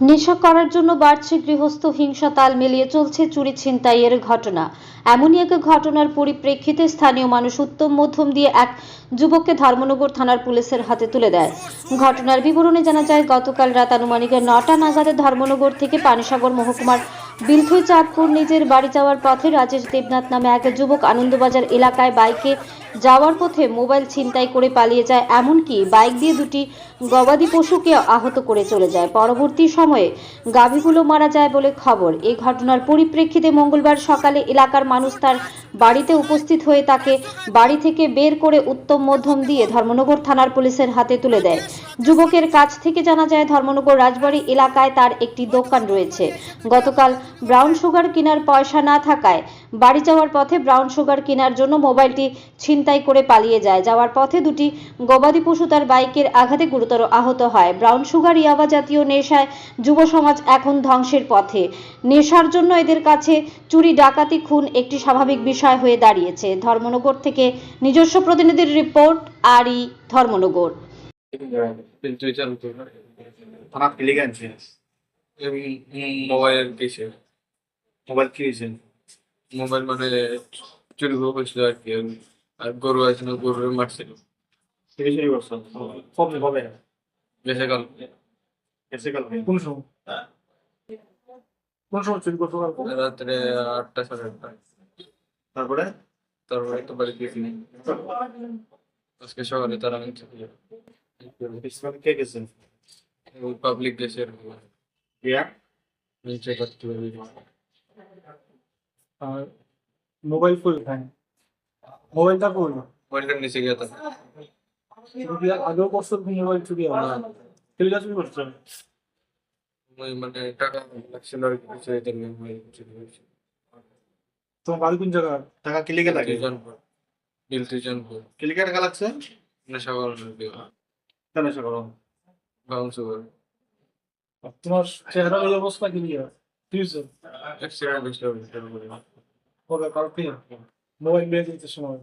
নেশা করার জন্য বাড়ছে গৃহস্থ হিংসা তাল মিলিয়ে চলছে চুরি ছিনতাইয়ের ঘটনা। এমনই এক ঘটনার পরিপ্রেক্ষিতে স্থানীয় মানুষ উত্তম মধ্যম দিয়ে এক যুবককে ধর্মনগর থানার পুলিশের হাতে তুলে দেয়। ঘটনার বিবরণে জানা যায়, গতকাল রাত আনুমানিক নটা নাগাদে ধর্মনগর থেকে পানিসাগর মহকুমার বিলথুই চাঁদপুর নিজের বাড়ি যাওয়ার পথে রাজেশ দেবনাথ নামে এক যুবক আনন্দবাজার এলাকায় বাইকে যাওয়ার পথে মোবাইল ছিনতাই করে পালিয়ে যায়। এমনকি বাইক দিয়ে দুটি গবাদি পশুকে আহত করে চলে যায়। পরবর্তী সময়ে গাভীগুলো মারা যায় বলে খবর। এই ঘটনার পরিপ্রেক্ষিতে মঙ্গলবার সকালে এলাকার মানুষ তার বাড়িতে উপস্থিত হয়ে তাকে বাড়ি থেকে বের করে উত্তম মধ্যম দিয়ে ধর্মনগর থানার পুলিশের হাতে তুলে দেয়। যুবকের কাছ থেকে জানা যায়, ধর্মনগর রাজবাড়ী এলাকায় তার একটি দোকান রয়েছে। গতকাল ব্রাউন সুগার কেনার পয়সা না থাকায় বাড়ি যাওয়ার পথে ব্রাউন সুগার কেনার জন্য মোবাইলটি ছিনতাই করে পালিয়ে যায়। যাওয়ার পথে দুটি গবাদি পশু তার বাইকের আঘাতে গুরুতর আহত হয়। ব্রাউন সুগার ইয়াবা জাতীয় নেশায় যুব সমাজ এখন ধ্বংসের পথে। নেশার জন্য এদের কাছে চুরি ডাকাতি খুন একটি স্বাভাবিক বিষয় হয়ে দাঁড়িয়েছে। ধর্মনগর থেকে নিজস্ব প্রতিনিধির রিপোর্ট আরই ধর্মনগর। মোবাইল কিসে? মোবাইল কি মোবাইল মানে চুরি করে বসল আর কি। আর গরু আছে না গরুর মারছিল। চুরি চুরি করছ কবে কবে বেশি কাল এসে গেল কোন সময় কোন সময় চুরি করছ কালকে? রাত্রে আটটা সাড়ে আটটা তারপরে তারপরে তো বাড়ি গেছি আজকে সকালে তারা আনছে প্রিন্সিপাল কে গেছেন পাবলিক গেছে আর কি রিয়া নিচে করতে হবে আর মোবাইল ফুল হ্যাঁ মোবাইলটা চুরি আগেও করছ তুমি মোবাইল চুরি আমরা টেলিটা চুরি করছ মানে টাকা লাগছিল আর কিছু এদের মোবাইল চুরি হয়েছে তোমার বাড়ি কোন জায়গা টাকা কি লিগে? লাগে বিল তুই জানব ক্লিকে টাকা লাগছে? নেশা করানোর দিয়ে কেন এসে করো বাউন্স করে তোমার চেহারা এই অবস্থা কি নিয়ে ফিউচার অ্যাক্সিডেন্ট হয়েছিল কবে মোবাইল বের দিতে সময়